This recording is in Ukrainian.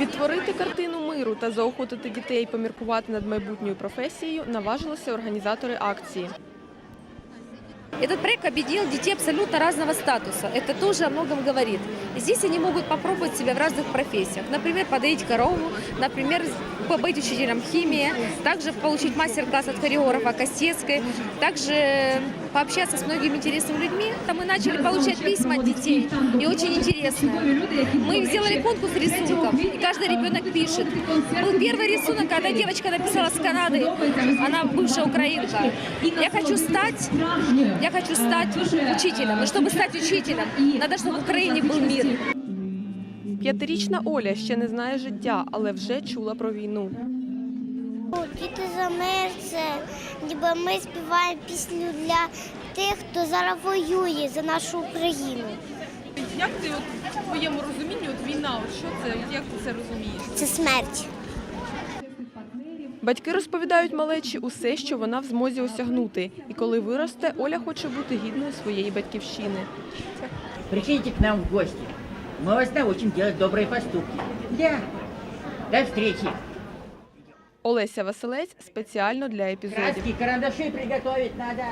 Відтворити картину миру та заохотити дітей поміркувати над майбутньою професією наважилися організатори акції. Этот проект объединил детей абсолютно разного статуса. Это тоже о многом говорит. Здесь они могут попробовать себя в разных профессиях. Например, подоить корову, например, побыть учителем химии, также получить мастер-класс от хореографа Костецкой, также пообщаться с многими интересными людьми. Там мы начали получать письма от детей, и очень интересно. Мы сделали конкурс рисунков, и каждый ребенок пишет. Был первый рисунок, когда девочка написала с Канады, она бывшая украинка. Я хочу стать, я хочу стать учителем. Но чтобы стать учителем, надо, чтобы в Украине был мир. П'ятирічна Оля ще не знає життя, але вже чула про війну. Діти за мир це ніби ми співаємо пісню для тих, хто зараз воює за нашу Україну. Як ти от, в твоєму розумінні от війна? От що це? Як ти це розумієш? Це смерть. Батьки розповідають малечі усе, що вона в змозі осягнути. І коли виросте, Оля хоче бути гідною своєї батьківщини. Приходите к нам в гості. Ми вас научимо робити добрі поступки. Да. До зустрічі. Олеся Василець спеціально для епізодів. Краски, карандаши приготувати надо.